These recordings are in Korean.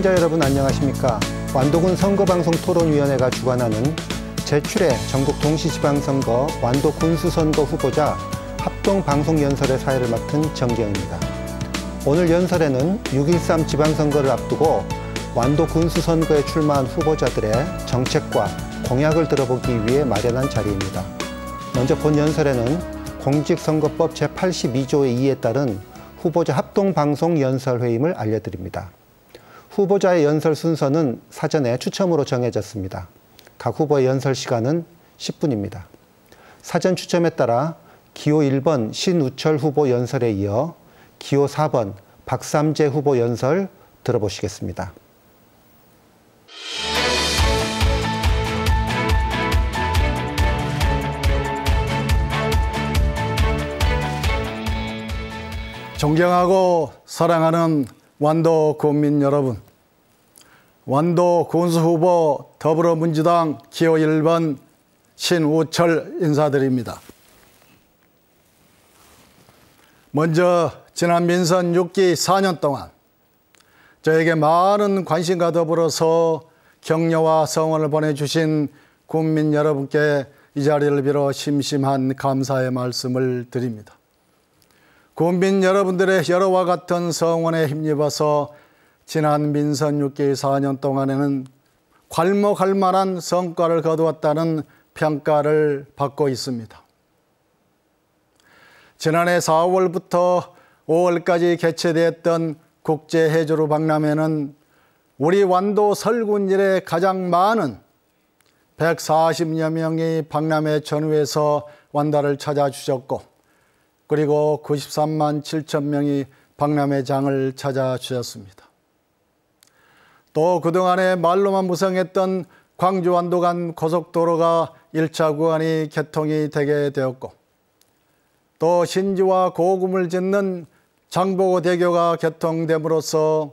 시청자 여러분 안녕하십니까? 완도군 선거방송 토론위원회가 주관하는 제7회 전국 동시지방선거 완도 군수선거 후보자 합동방송연설의 사회를 맡은 정계영입니다. 오늘 연설에는 6.13 지방선거를 앞두고 완도 군수선거에 출마한 후보자들의 정책과 공약을 들어보기 위해 마련한 자리입니다. 먼저 본 연설에는 공직선거법 제82조의 2에 따른 후보자 합동방송 연설회임을 알려드립니다. 후보자의 연설 순서는 사전에 추첨으로 정해졌습니다. 각 후보의 연설 시간은 10분입니다. 사전 추첨에 따라 기호 1번 신우철 후보 연설에 이어 기호 4번 박삼재 후보 연설 들어보시겠습니다. 존경하고 사랑하는 완도 국민 여러분, 완도 군수 후보 더불어민주당 기호 1번 신우철 인사드립니다. 먼저 지난 민선 6기 4년 동안 저에게 많은 관심과 더불어서 격려와 성원을 보내주신 국민 여러분께 이 자리를 빌어 심심한 감사의 말씀을 드립니다. 국민 여러분들의 여러와 같은 성원에 힘입어서 지난 민선 6기 4년 동안에는 괄목할 만한 성과를 거두었다는 평가를 받고 있습니다. 지난해 4월부터 5월까지 개최되었던 국제해주로 박람회는 우리 완도 설군 일에 가장 많은 140여 명이 박람회 전후에서 완도를 찾아주셨고 그리고 93만 7천 명이 박람회 장을 찾아주셨습니다. 또 그동안에 말로만 무성했던 광주 완도 간 고속도로가 1차 구간이 개통이 되게 되었고 또 신지와 고금을 짓는 장보고 대교가 개통됨으로써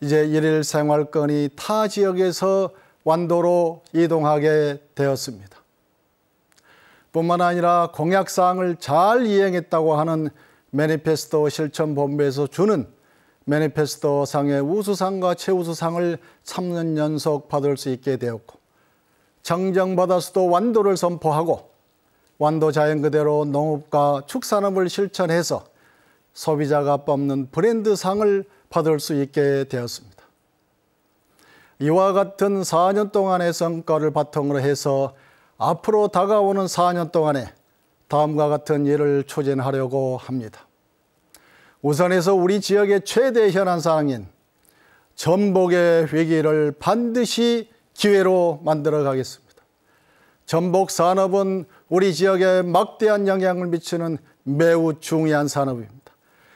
이제 일일 생활권이 타 지역에서 완도로 이동하게 되었습니다. 뿐만 아니라 공약사항을 잘 이행했다고 하는 매니페스토 실천본부에서 주는 매니페스토 상의 우수상과 최우수상을 3년 연속 받을 수 있게 되었고 정정받아서도 완도를 선포하고 완도 자연 그대로 농업과 축산업을 실천해서 소비자가 뽑는 브랜드상을 받을 수 있게 되었습니다. 이와 같은 4년 동안의 성과를 바탕으로 해서 앞으로 다가오는 4년 동안에 다음과 같은 일을 추진하려고 합니다. 우선해서 우리 지역의 최대 현안 사항인 전복의 위기를 반드시 기회로 만들어 가겠습니다. 전복 산업은 우리 지역에 막대한 영향을 미치는 매우 중요한 산업입니다.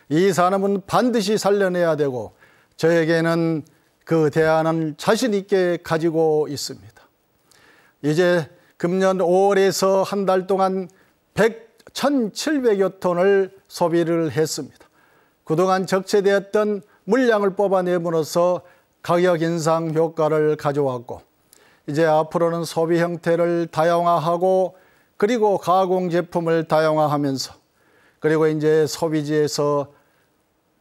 이 산업은 반드시 살려내야 되고 저에게는 그 대안을 자신 있게 가지고 있습니다. 이제 금년 5월에서 한 달 동안 100, 1,700여 톤을 소비를 했습니다. 그동안 적체되었던 물량을 뽑아내므로써 가격 인상 효과를 가져왔고 이제 앞으로는 소비 형태를 다양화하고 그리고 가공 제품을 다양화하면서 그리고 이제 소비지에서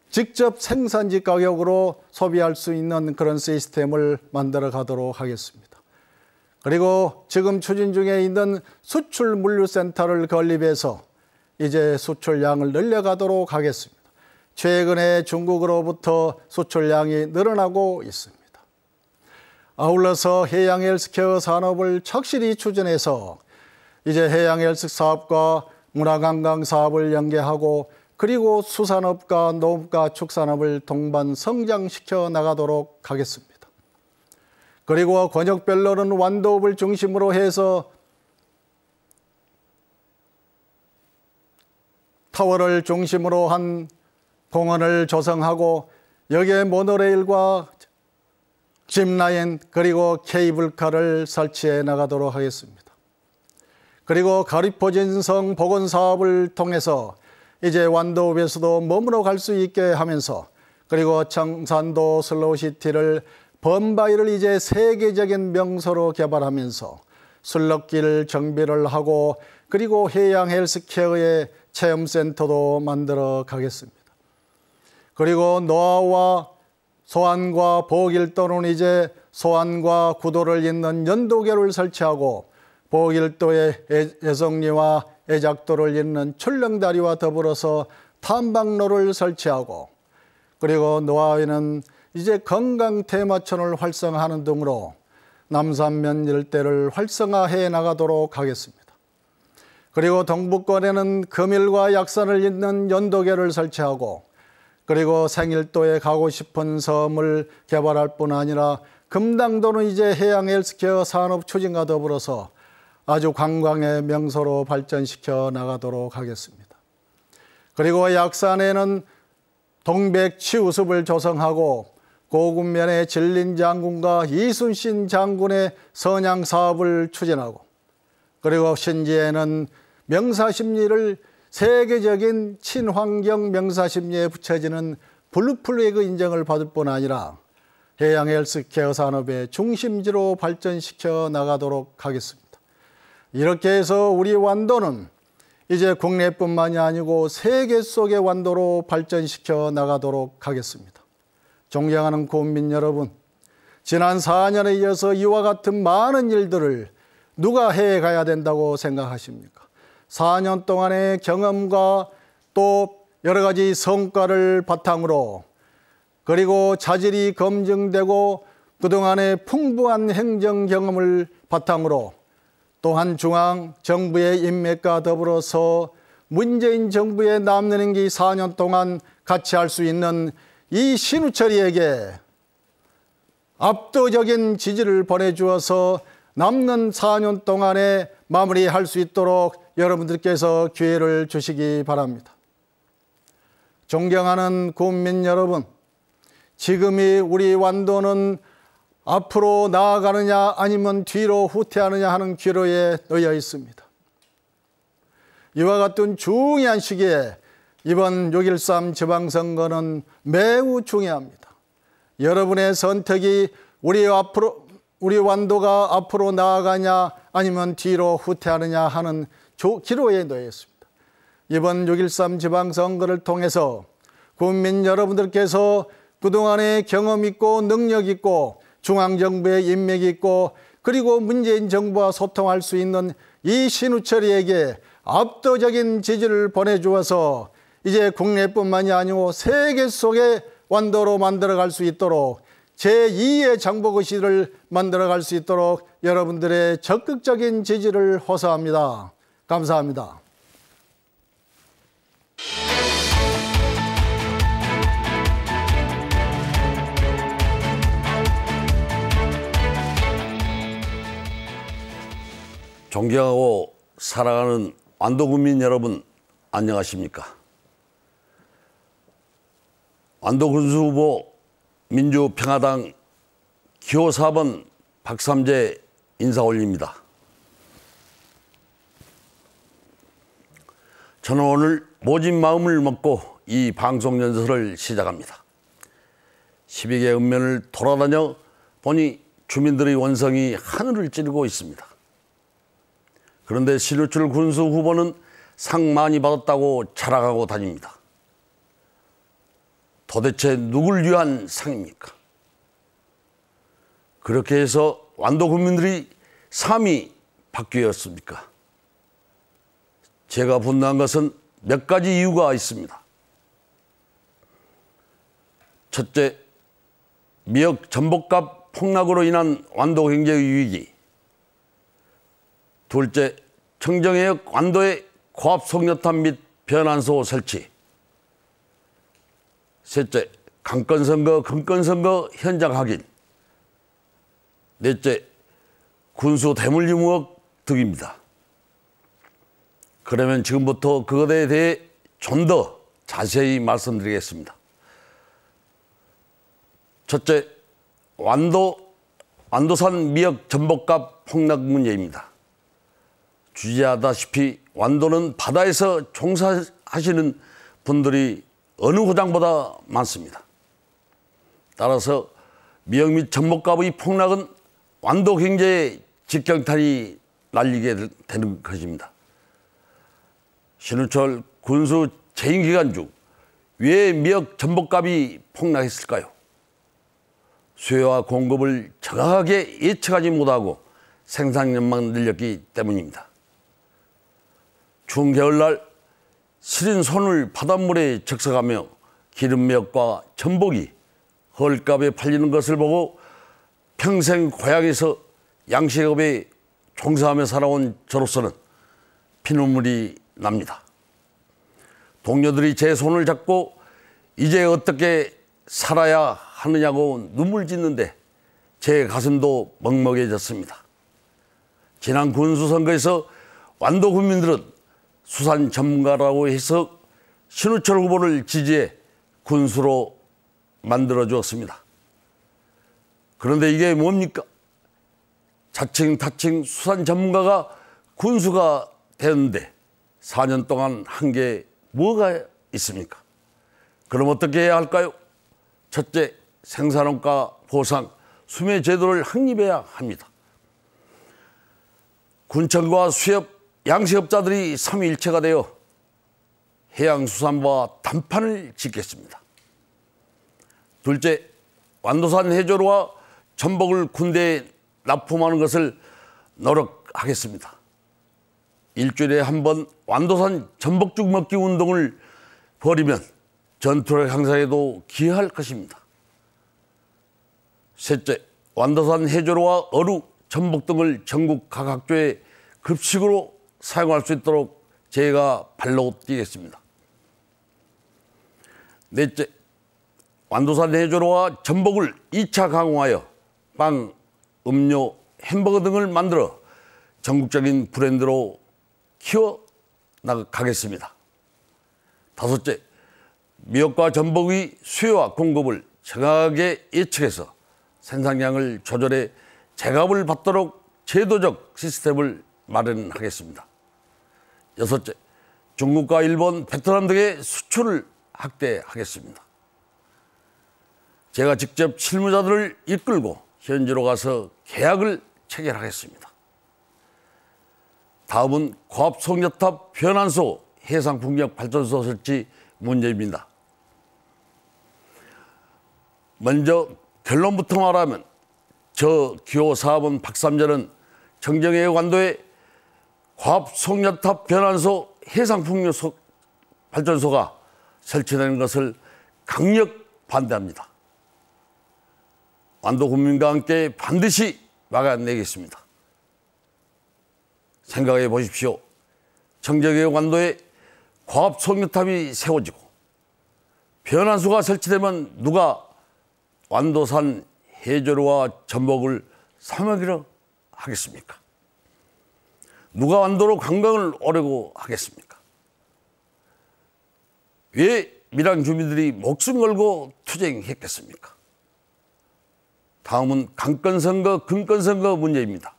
직접 생산지 가격으로 소비할 수 있는 그런 시스템을 만들어 가도록 하겠습니다. 그리고 지금 추진 중에 있는 수출 물류센터를 건립해서 이제 수출량을 늘려가도록 하겠습니다. 최근에 중국으로부터 수출량이 늘어나고 있습니다. 아울러서 해양 헬스케어 산업을 착실히 추진해서 이제 해양 헬스 사업과 문화관광 사업을 연계하고 그리고 수산업과 농업과 축산업을 동반 성장시켜 나가도록 하겠습니다. 그리고 권역별로는 완도읍을 중심으로 해서 타워를 중심으로 한 공원을 조성하고 여기에 모노레일과 짚라인 그리고 케이블카를 설치해 나가도록 하겠습니다. 그리고 가리포진성 복원 사업을 통해서 이제 완도읍에서도 머물러 갈 수 있게 하면서 그리고 청산도 슬로우시티를 범바이를 이제 세계적인 명소로 개발하면서 술럭길 정비를 하고 그리고 해양 헬스케어의 체험센터도 만들어 가겠습니다. 그리고 노아와 소안과 보길도는 이제 소안과 구도를 잇는 연도계를 설치하고 보길도의 예성리와 애작도를 잇는 출렁다리와 더불어서 탐방로를 설치하고 그리고 노하위는 이제 건강 테마천을 활성화하는 등으로 남산면 일대를 활성화해 나가도록 하겠습니다. 그리고 동북권에는 금일과 약산을 잇는 연도계를 설치하고 그리고 생일도에 가고 싶은 섬을 개발할 뿐 아니라 금당도는 이제 해양 헬스케어 산업 추진과 더불어서 아주 관광의 명소로 발전시켜 나가도록 하겠습니다. 그리고 약산에는 동백치우습을 조성하고 고군면의 진린 장군과 이순신 장군의 선양 사업을 추진하고 그리고 신지에는 명사심리를 세계적인 친환경 명사심리에 붙여지는 블루플래그 인정을 받을 뿐 아니라 해양 헬스케어 산업의 중심지로 발전시켜 나가도록 하겠습니다. 이렇게 해서 우리 완도는 이제 국내뿐만이 아니고 세계 속의 완도로 발전시켜 나가도록 하겠습니다. 존경하는 국민 여러분, 지난 4년에 이어서 이와 같은 많은 일들을 누가 해 가야 된다고 생각하십니까? 4년 동안의 경험과 또 여러 가지 성과를 바탕으로 그리고 자질이 검증되고 그동안의 풍부한 행정 경험을 바탕으로 또한 중앙 정부의 인맥과 더불어서 문재인 정부의 남는 임기 4년 동안 같이 할 수 있는 이 신우철이에게 압도적인 지지를 보내주어서 남는 4년 동안에 마무리할 수 있도록 여러분들께서 기회를 주시기 바랍니다. 존경하는 국민 여러분, 지금이 우리 완도는 앞으로 나아가느냐 아니면 뒤로 후퇴하느냐 하는 기로에 놓여 있습니다. 이와 같은 중요한 시기에 이번 6.13 지방선거는 매우 중요합니다. 여러분의 선택이 우리 앞으로 우리 완도가 앞으로 나아가냐 아니면 뒤로 후퇴하느냐 하는 기로에 놓여 있습니다. 이번 6.13 지방선거를 통해서 국민 여러분들께서 그동안의 경험 있고 능력 있고 중앙정부의 인맥이 있고 그리고 문재인 정부와 소통할 수 있는 이 신우철이에게 압도적인 지지를 보내주어서 이제 국내뿐만이 아니고 세계 속의 완도로 만들어갈 수 있도록 제2의 장보고시를 만들어갈 수 있도록 여러분들의 적극적인 지지를 호소합니다. 감사합니다. 존경하고 사랑하는 완도국민 여러분 안녕하십니까? 완도군수 후보 민주평화당 기호 4번 박삼재 인사 올립니다. 저는 오늘 모진 마음을 먹고 이 방송 연설을 시작합니다. 12개 읍면을 돌아다녀 보니 주민들의 원성이 하늘을 찌르고 있습니다. 그런데 신우출 군수 후보는 상 많이 받았다고 자랑하고 다닙니다. 도대체 누굴 위한 상입니까? 그렇게 해서 완도 국민들이 3위 바뀌었습니까? 제가 분노한 것은 몇 가지 이유가 있습니다. 첫째, 미역 전복값 폭락으로 인한 완도 경제 위기. 둘째, 청정해역 완도의 고압 속력탄 및 변환소 설치. 셋째, 강권 선거, 금권 선거 현장 확인. 넷째, 군수 대물 유무업 등입니다. 그러면 지금부터 그것에 대해 좀 더 자세히 말씀드리겠습니다. 첫째, 완도, 완도산 미역 전복값 폭락 문제입니다. 주지하다시피 완도는 바다에서 종사하시는 분들이 어느 호장보다 많습니다. 따라서 미역 및 전복값의 폭락은 완도 경제에 직경탄이 날리게 되는 것입니다. 신우철 군수 재임 기간 중 왜 미역 전복값이 폭락했을까요? 수요와 공급을 정확하게 예측하지 못하고 생산량만 늘렸기 때문입니다. 추운 겨울날 시린 손을 바닷물에 적셔가며 기름몇과 전복이 헐값에 팔리는 것을 보고 평생 고향에서 양식업에 종사하며 살아온 저로서는 피눈물이 납니다. 동료들이 제 손을 잡고 이제 어떻게 살아야 하느냐고 눈물 짓는데 제 가슴도 먹먹해졌습니다. 지난 군수선거에서 완도 국민들은 수산 전문가라고 해서 신우철 후보를 지지해 군수로 만들어 주었습니다. 그런데 이게 뭡니까? 자칭 타칭 수산 전문가가 군수가 되는데 4년 동안 한 게 뭐가 있습니까? 그럼 어떻게 해야 할까요? 첫째, 생산원가 보상, 수매 제도를 확립해야 합니다. 군청과 수협, 양식업자들이 삼위일체가 되어 해양수산부와 단판을 짓겠습니다. 둘째, 완도산 해조류와 전복을 군대에 납품하는 것을 노력하겠습니다. 일주일에 한 번 완도산 전복죽 먹기 운동을 벌이면 전투력 향상에도 기여할 것입니다. 셋째, 완도산 해조류와 어루, 전복 등을 전국 각 학교에 급식으로 사용할 수 있도록 제가 발로 뛰겠습니다. 넷째, 완도산 해조류와 전복을 2차 강화하여 빵, 음료, 햄버거 등을 만들어 전국적인 브랜드로 키워 나가겠습니다. 다섯째, 미역과 전복의 수요와 공급을 정확하게 예측해서 생산량을 조절해 제값을 받도록 제도적 시스템을 마련하겠습니다. 여섯째, 중국과 일본, 베트남 등의 수출을 확대하겠습니다. 제가 직접 실무자들을 이끌고 현지로 가서 계약을 체결하겠습니다. 다음은 고압 속력탑 변환소 해상풍력 발전소 설치 문제입니다. 먼저 결론부터 말하면 저 기호 사업은 박삼전은 관도에 과압 속력탑 변환소 해상풍력 발전소가 설치되는 것을 강력 반대합니다. 완도 국민과 함께 반드시 막아내겠습니다. 생각해 보십시오. 정정해 관도에 과압 속력탑이 세워지고 변환소가 설치되면 누가 완도산 해조류와 전복을 사먹이려 하겠습니까? 누가 완도로 관광을 오려고 하겠습니까? 왜 밀양 주민들이 목숨 걸고 투쟁했겠습니까? 다음은 강권 선거, 금권 선거 문제입니다.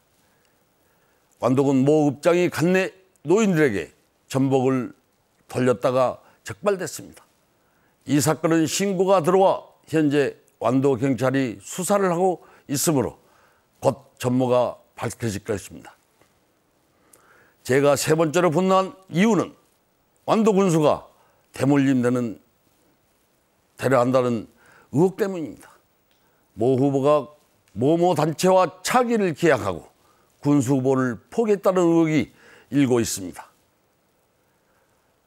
완도군 모 읍장이 간내 노인들에게 전복을 돌렸다가 적발됐습니다. 이 사건은 신고가 들어와 현재 완도 경찰이 수사를 하고 있으므로 곧 전모가 밝혀질 것입니다. 제가 세 번째로 분노한 이유는 완도 군수가 대물림되는 데려간다는 의혹 때문입니다. 모 후보가 모모 단체와 차기를 계약하고 군수 후보를 포기했다는 의혹이 일고 있습니다.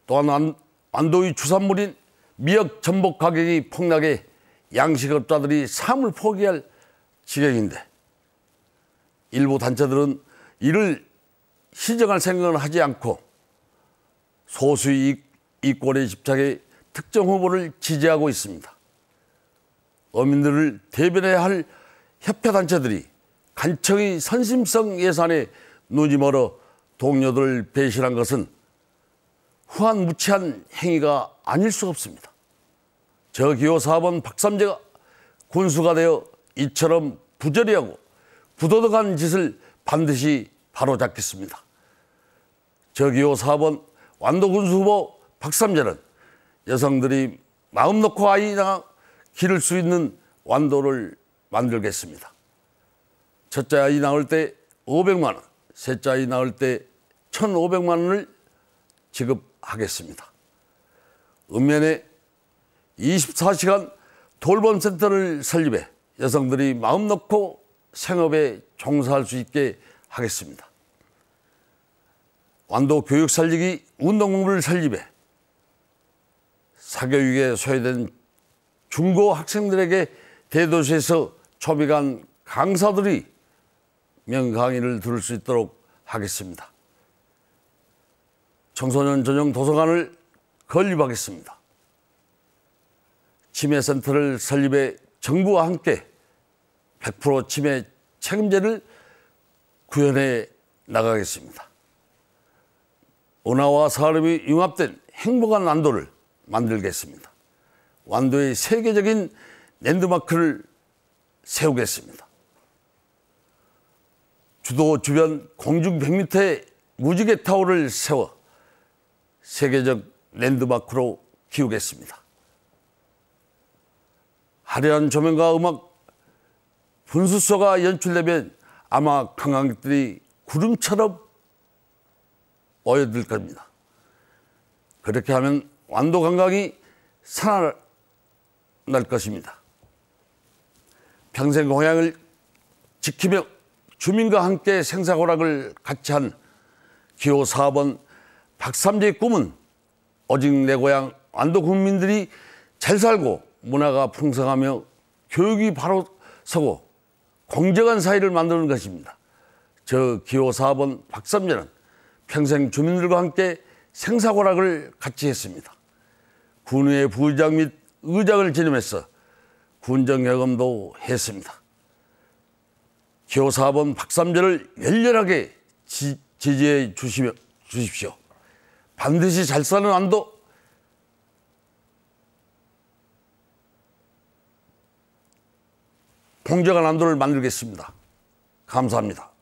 또한 완도의 주산물인 미역 전복 가격이 폭락해 양식업자들이 삶을 포기할 지경인데 일부 단체들은 이를 시정할 생각을 하지 않고 소수의 이권에 집착해 특정 후보를 지지하고 있습니다. 어민들을 대변해야 할 협회단체들이 간청의 선심성 예산에 눈이 멀어 동료들을 배신한 것은 후한 무치한 행위가 아닐 수 없습니다. 저 기호 4번 박삼재가 군수가 되어 이처럼 부조리하고 부도덕한 짓을 반드시 바로잡겠습니다. 저 기호 4번 완도군수 후보 박삼재는 여성들이 마음 놓고 아이 낳아 기를 수 있는 완도를 만들겠습니다. 첫째 아이 낳을 때 500만 원, 셋째 아이 낳을 때 1,500만 원을 지급하겠습니다. 읍면에 24시간 돌봄 센터를 설립해 여성들이 마음 놓고 생업에 종사할 수 있게 하겠습니다. 완도 교육 살리기 운동부를 설립해 사교육에 소외된 중고 학생들에게 대도시에서 초비관 강사들이 명강의를 들을 수 있도록 하겠습니다. 청소년 전용 도서관을 건립하겠습니다. 치매센터를 설립해 정부와 함께 100% 치매 책임제를 구현해 나가겠습니다. 은하와 사람이 융합된 행복한 완도를 만들겠습니다. 완도의 세계적인 랜드마크를 세우겠습니다. 주도 주변 공중 100m의 무지개 타워를 세워 세계적 랜드마크로 키우겠습니다. 화려한 조명과 음악, 분수쇼가 연출되면 아마 관광객들이 구름처럼 모여들 겁니다. 그렇게 하면 완도 관광이 살아날 것입니다. 평생 고향을 지키며 주민과 함께 생사고락을 같이 한 기호 4번 박삼재의 꿈은 오직 내 고향 완도 국민들이 잘 살고 문화가 풍성하며 교육이 바로 서고 공정한 사회를 만드는 것입니다. 저 기호 4번 박삼재는 평생 주민들과 함께 생사고락을 같이 했습니다. 군의 부장 및 의장을 지내면서 군정 경험도 했습니다. 4번 박삼재를 열렬하게 지, 지지해 주시며, 주십시오. 반드시 잘 사는 안도 공정한 안도를 만들겠습니다. 감사합니다.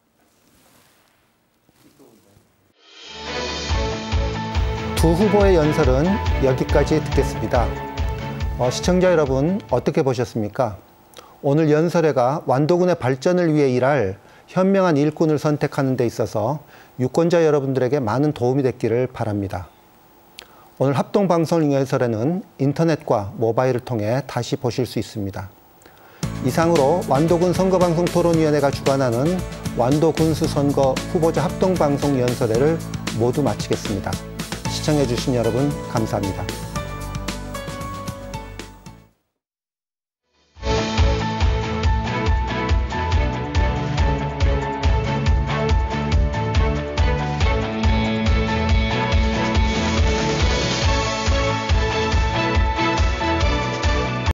두 후보의 연설은 여기까지 듣겠습니다. 어, 시청자 여러분 어떻게 보셨습니까? 오늘 연설회가 완도군의 발전을 위해 일할 현명한 일꾼을 선택하는 데 있어서 유권자 여러분들에게 많은 도움이 됐기를 바랍니다. 오늘 합동방송 연설회는 인터넷과 모바일을 통해 다시 보실 수 있습니다. 이상으로 완도군 선거방송 토론위원회가 주관하는 완도군수 선거 후보자 합동방송 연설회를 모두 마치겠습니다. 시청해주신 여러분 감사합니다.